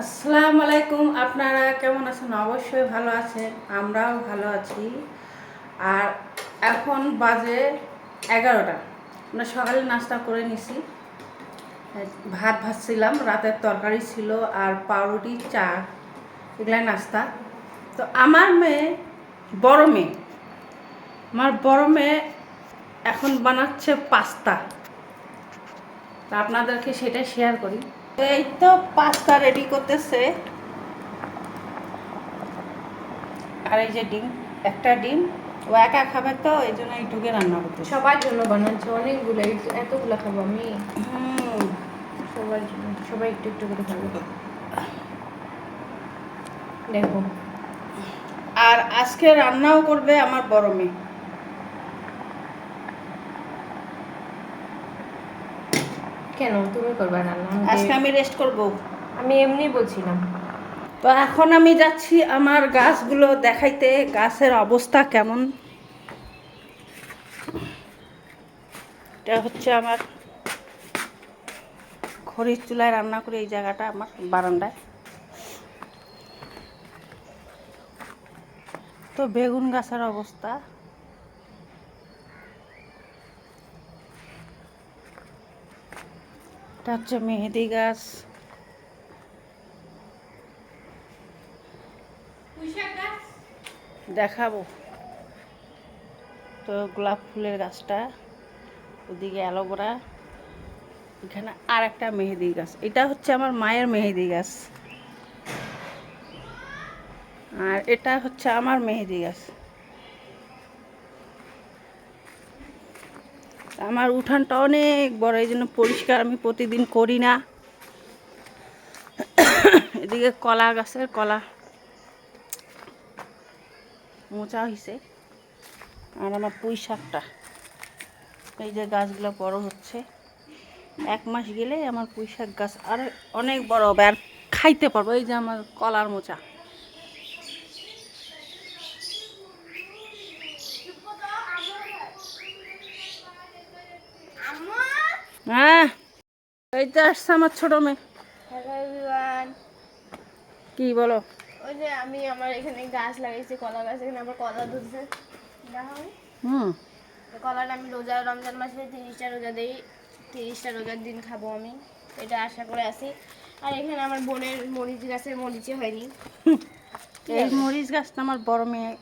আসসালামু আলাইকুম, আপনারা কেমন আছেন? অবশ্যই ভালো আছেন, আমরাও ভালো আছি। আর এখন বাজে এগারোটা। আমরা সকালে নাস্তা করে নিছি। ভাত ভাজছিলাম, রাতের তরকারি ছিল আর পাউরুটি, চা, এগুলাই নাস্তা। তো আমার মেয়ে বড় মেয়ে। আমার বড় মেয়ে এখন বানাচ্ছে পাস্তা। তা আপনাদেরকে সেটা শেয়ার করি। এই তো পাস্তা রেডি করতেছে। আর এই যে ডিম একটা ডিম ও একা খাবে তো এই জন্য এইটুকে রান্না করতেছে। সবার জন্য বানাচ্ছে অনেকগুলো এতগুলো খাব আমি। হুম। সবার জন্য সবাই একটু একটু করে খাব দেখো। আর আজকে রান্নাও করবে আমার বড় মেয়ে। কেন? তুমি করবে আমি আজকে আমি রেস্ট করব। আমি এমনি বলছিলাম। তো এখন আমি যাচ্ছি আমার গাছগুলো দেখাইতে গাছের অবস্থা কেমন? এটা হচ্ছে আমার খড়ির চুলায় রান্না করে এই জায়গাটা আমার বারান্দায়। তো বেগুন গাছের অবস্থা। এটা হচ্ছে মেহেদি গাছ। দেখাবো। তো গোলাপ ফুলের গাছটা ওদিকে অ্যালোভেরা এখানে আর একটা মেহেদি গাছ। এটা হচ্ছে আমার মায়ের মেহেদি গাছ। আর এটা হচ্ছে আমার মেহেদি গাছ। আমার উঠানটা অনেক বড়, এই জন্য পরিষ্কার আমি প্রতিদিন করি না। এদিকে কলা গাছের কলা মোচা হয়েছে আর আমার পুঁই শাকটা। এই যে গাছগুলো বড় হচ্ছে। এক মাস গেলে আমার পুঁই শাক গাছ আর অনেক বড় হবে। আর খাইতে পারব। এই যে আমার কলার মোচা। হ্যাঁ এই তো আসছে আমার ছোট মেয়ে। কি বলো? ওই যে আমি আমার এখানে গাছ লাগাইছি কলা গাছ এখানে আমার কলা ধরছে। হুম। কলাটা আমি রোজা রমজান মাসে তিরিশটা রোজা দিই। তিরিশটা রোজার দিন খাব আমি। এটা আশা করে আছি। আর এখানে আমার বোনের মরিচ গাছের মরিচে হয়নি। এই মরিচ গাছটা আমার বড় মেয়ে।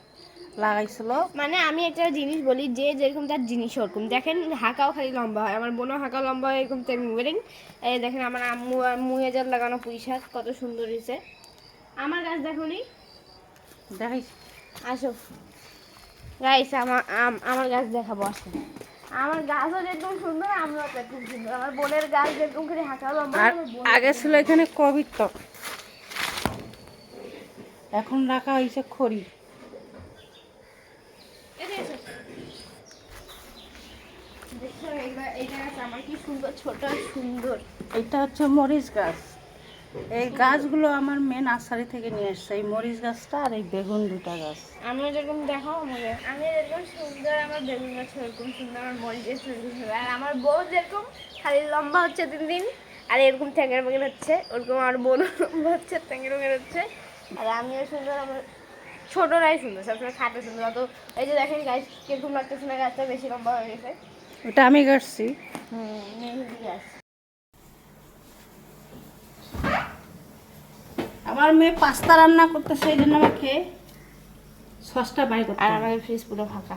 লাগাইছিল। মানে আমি একটা জিনিস বলি যে যেরকম তার জিনিস ওরকম। দেখেন হাঁকাও খালি লম্বা হয়। আমার বোনও হাঁকা লম্বা হয় এরকম তেমনি বেরিং এই দেখেন আমার আম্মু আর লাগানো পুঁই শাক কত সুন্দর হয়েছে। আমার গাছ দেখো নি। আসো। গাইস আমার আম- আমার গাছ দেখাবো আসো। আমার গাছও যেরকম সুন্দর আমরাও সেরকম সুন্দর। আমার বোনের গাছ যেরকম করে হাঁকা লম্বা আগে ছিল এখানে টক এখন রাখা হয়েছে খড়ি এদিকে এসো। দেখো এইবার এইটা গাছ আমার কি সুন্দর ছোট সুন্দর। এটা হচ্ছে মরিচ গাছ। এই গাছগুলো আমার মেন নার্সারি থেকে নিয়ে এসছে এই মরিচ গাছটা আর এই বেগুন দুটা গাছ। আমিও যেরকম দেখাও আমাকে। আমি যেরকম সুন্দর আমার বেগুন গাছ এরকম সুন্দর আমার মরিচের সুন্দর সুন্দর। আর আমার বউ যেরকম খালি লম্বা হচ্ছে তিন দিন আর এরকম ট্যাঙ্গের বেগের হচ্ছে ওরকম আমার বোনও লম্বা হচ্ছে ট্যাঙ্গের বেগের হচ্ছে। আর আমিও সুন্দর আমার ছোটরাই সুন্দর সবসময় খাটো সুন্দর। অত এই যে দেখেন গাছ কীরকম লাগতেছে না গাছটা বেশি লম্বা হয়ে গেছে। ওটা আমি গাছ আমার মেয়ে পাস্তা রান্না করতেছে এই জন্য আমাকে সসটা বাই করতে আর। আমাদের ফ্রিজ পুরো ফাঁকা।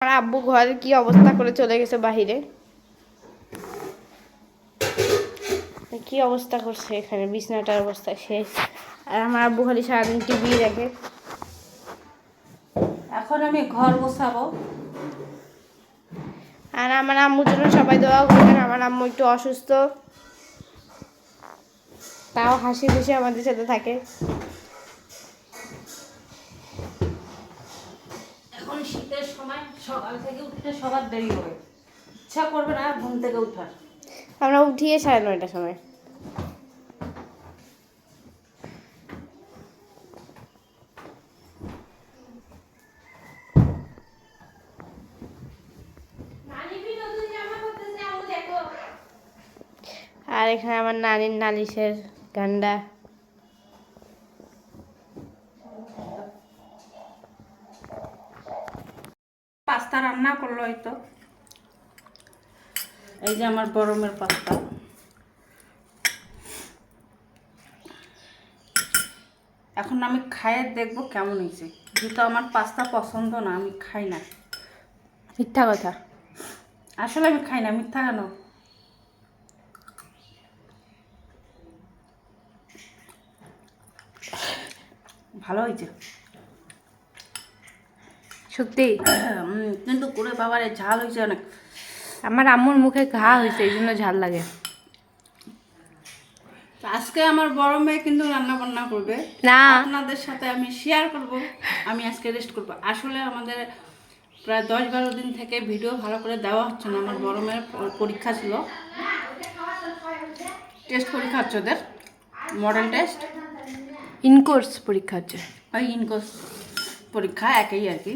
আমার আব্বু ঘরে কি অবস্থা করে চলে গেছে বাহিরে? কি অবস্থা করছে এখানে? বিছনাটার অবস্থা শেষ। আর আমার আব্বু খালি সারাদিন টিভি দেখে। এখন আমি ঘর বসাবো আর আমার আম্মুর জন্য সবাই দোয়া করবেন আমার আম্মু একটু অসুস্থ। তাও হাসি খুশি আমাদের সাথে থাকে। এখন শীতের সময় সকাল থেকে উঠতে সবার দেরি হবে। ইচ্ছা করবে না ঘুম থেকে উঠার। আমরা উঠিয়ে সাড়ে নয়টার সময়। আর এখানে আমার নানির নালিশের গান্ডা। পাস্তা রান্না করল হয়তো। এই যে আমার গরমের পাস্তা এখন আমি খাইয়ে দেখব কেমন হয়েছে। যেহেতু আমার পাস্তা পছন্দ না আমি খাই না। মিথ্যা কথা। আসলে আমি খাই না মিথ্যা কেন? ভালো হয়েছে। সত্যি? কিন্তু করে বাবারে ঝাল হয়েছে অনেক। আমার আম্মুর মুখে ঘা হয়েছে এই জন্য ঝাল লাগে। আজকে আমার বড় মেয়ে কিন্তু রান্না বান্না করবে। না। আপনাদের সাথে আমি শেয়ার করব আমি আজকে রেস্ট করব। আসলে আমাদের প্রায় দশ বারো দিন থেকে ভিডিও ভালো করে দেওয়া হচ্ছে না আমার বড় মেয়ের পরীক্ষা ছিল। টেস্ট পরীক্ষা হচ্ছে ওদের মডেল টেস্ট ইনকোর্স পরীক্ষা হচ্ছে। ওই ইনকোর্স পরীক্ষা একই আর কি।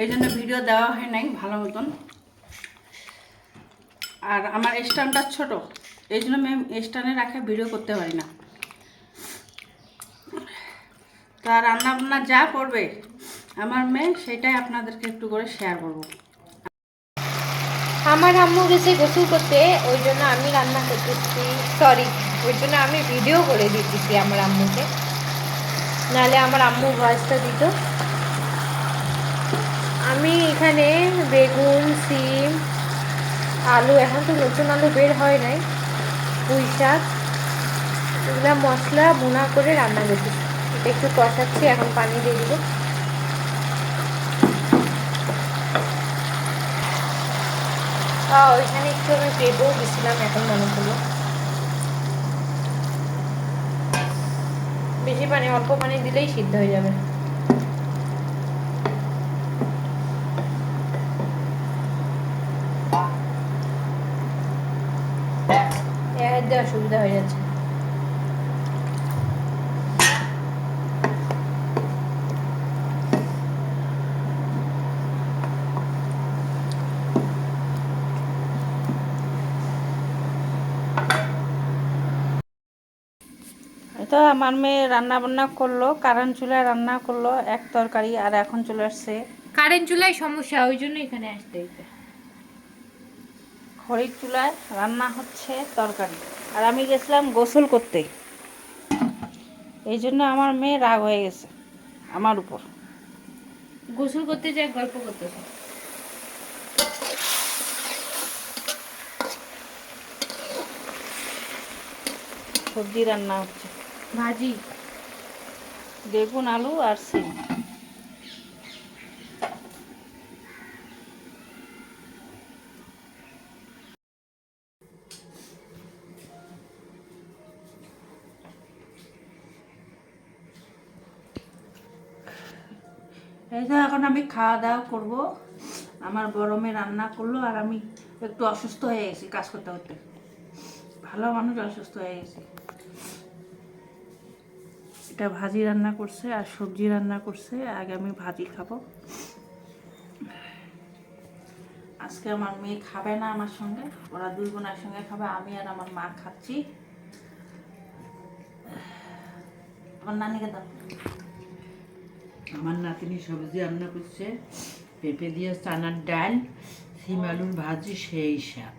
এই জন্য ভিডিও দেওয়া হয় নাই ভালো মতন। আর আমার স্ট্যান্ডটা ছোট, এই জন্য আমি স্ট্যান্ডে রাখে ভিডিও করতে পারি না। তা রান্না বান্না যা করবে, আমার মেয়ে সেটাই আপনাদেরকে একটু করে শেয়ার করব। আমার আম্মু গেছে গোসল করতে, ওই জন্য আমি রান্না করতেছি সরি ওই জন্য আমি ভিডিও করে দিতেছি আমার আম্মুকে। নাহলে আমার আম্মু ভয়েসটা দিত। আমি এখানে বেগুন, সিম আলু, এখন তো নতুন আলু বের হয় নাই। পুঁই শাক, এগুলো মশলা ভুনা করে রান্না করতেছি এটা একটু কষাচ্ছি, এখন পানি দিয়ে দিব। ওইখানে একটু আমি পেঁপেও দিছিলাম, এখন মনে করল বেশি পানি, অল্প পানি দিলেই সিদ্ধ হয়ে যাবে। অসুবিধা হয়ে যাচ্ছে। এটা আমার মেয়ে রান্না বান্না করল কারেন্ট চুলায় রান্না করল এক তরকারি আর এখন চলে আসছে কারেন্ট চুলায় সমস্যা ওই জন্য এখানে আসতে হইতে খড়ির চুলায় রান্না হচ্ছে তরকারি। আর আমি গেছিলাম গোসল করতে। এই জন্য আমার মেয়ে রাগ হয়ে গেছে আমার উপর। গোসল করতে যাই গল্প করতেছে সবজি রান্না হচ্ছে। ভাজি। বেগুন আলু আর সিম। এই তো এখন আমি খাওয়া দাওয়া করব। আমার গরমে রান্না করল আর আমি একটু অসুস্থ হয়ে গেছি কাজ করতে করতে। ভালো মানুষ অসুস্থ হয়ে গেছি। এটা ভাজি রান্না করছে আর সবজি রান্না করছে। আগে আমি ভাজি খাব। আজকে আমার মেয়ে খাবে না আমার সঙ্গে। ওরা দুই বোন সঙ্গে খাবে, আমি আর আমার মা খাচ্ছি। আমার নানিকে দাও। আমার নাতিনি সবজি রান্না করছে। পেঁপে দিয়ে চানার ডাল সিম আলুর ভাজি সেই স্বাদ।